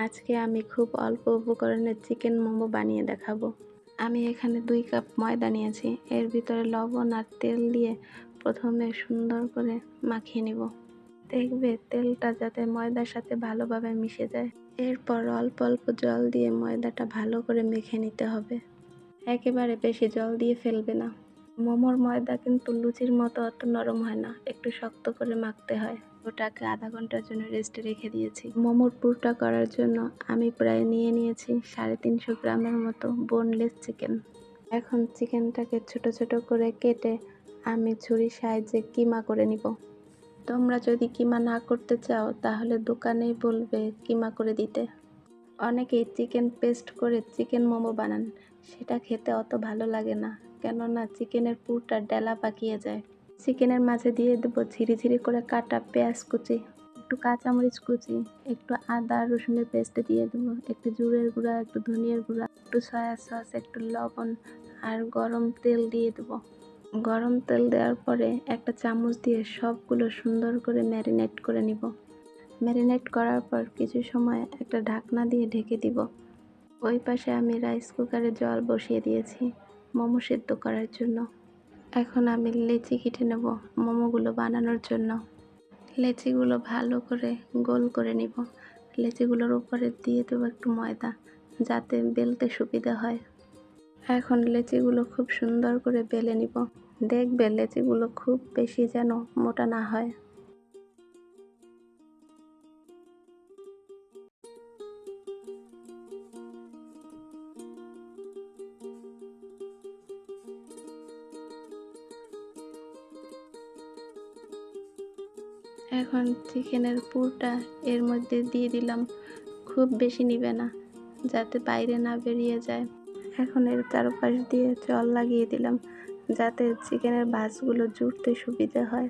আজকে আমি খুব অল্প উপকরণের চিকেন মোমো বানিয়ে দেখাবো। আমি এখানে দুই কাপ ময়দা নিয়েছি। এর ভিতরে লবণ আর তেল দিয়ে প্রথমে সুন্দর করে মাখিয়ে নিব। দেখবে তেলটা যাতে ময়দার সাথে ভালোভাবে মিশে যায়। এরপর অল্প অল্প জল দিয়ে ময়দাটা ভালো করে মেখে নিতে হবে। একেবারে বেশি জল দিয়ে ফেলবে না। মোমোর ময়দা কিন্তু লুচির মতো অত নরম হয় না, একটু শক্ত করে মাখতে হয়। ওটাকে আধা ঘণ্টার জন্য রেস্টে রেখে দিয়েছি। মোমোর পুরটা করার জন্য আমি প্রায় নিয়ে নিয়েছি সাড়ে তিনশো গ্রামের মতো বোনলেস চিকেন এখন চিকেনটাকে ছোট ছোট করে কেটে আমি ছুরির সাহায্যে কিমা করে নিব। তোমরা যদি কিমা না করতে চাও, তাহলে দোকানেই বলবে কিমা করে দিতে। অনেকেই চিকেন পেস্ট করে চিকেন মোমো বানান, সেটা খেতে অত ভালো লাগে না। কেননা চিকেনের পুরটা ডেলা পাকিয়ে যায়। চিকেনের মাঝে দিয়ে দেবো ঝিরি ঝিরি করে কাটা পেঁয়াজ কুচি, একটু কাঁচামরিচ কুচি, একটু আদা, রসুনের পেস্ট দিয়ে দেবো, একটু জুড়ের গুঁড়া, একটু ধনিয়ার গুঁড়া, একটু সয়া সস, একটু লবণ আর গরম তেল দিয়ে দেবো। গরম তেল দেওয়ার পরে একটা চামচ দিয়ে সবগুলো সুন্দর করে ম্যারিনেট করে নিব। ম্যারিনেট করার পর কিছু সময় একটা ঢাকনা দিয়ে ঢেকে দিব। ওই পাশে আমি রাইস কুকারে জল বসিয়ে দিয়েছি। মোমো সেদ্ধ করার জন্য। এখন আমি লেচি কেটে নেব মোমোগুলো বানানোর জন্য। লেচিগুলো ভালো করে গোল করে নিব। লেচিগুলোর উপরে দিয়ে দেবো একটু ময়দা, যাতে বেলতে সুবিধা হয়। এখন লেচিগুলো খুব সুন্দর করে বেলে নিব। দেখবে লেচিগুলো খুব বেশি যেন মোটা না হয়। এখন চিকেনের পুরটা এর মধ্যে দিয়ে দিলাম। খুব বেশি নিবে না, যাতে বাইরে না বেরিয়ে যায়। এখন এর চারপাশ দিয়ে জল লাগিয়ে দিলাম, যাতে চিকেনের ভাঁজগুলো জুড়তে সুবিধা হয়।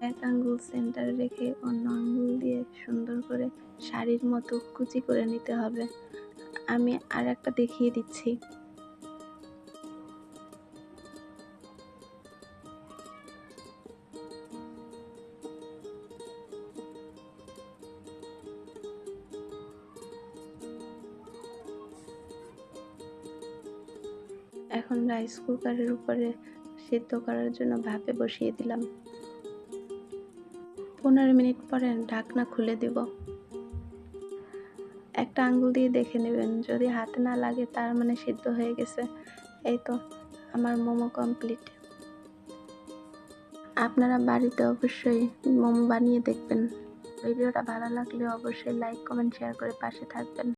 এক আঙ্গুল সেন্টারে রেখে অন্য আঙ্গুল দিয়ে সুন্দর করে শাড়ির মতো কুচি করে নিতে হবে। আমি আর একটা দেখিয়ে দিচ্ছি। এখন রাইস কুকারের উপরে সিদ্ধ করার জন্য ভাপে বসিয়ে দিলাম। পনেরো মিনিট পরে ঢাকনা খুলে দিব। একটা আঙ্গুল দিয়ে দেখে নেবেন, যদি হাতে না লাগে তার মানে সিদ্ধ হয়ে গেছে। এই তো, আমার মোমো কমপ্লিট আপনারা বাড়িতে অবশ্যই মোমো বানিয়ে দেখবেন। ভিডিওটা ভালো লাগলে অবশ্যই লাইক কমেন্ট শেয়ার করে পাশে থাকবেন।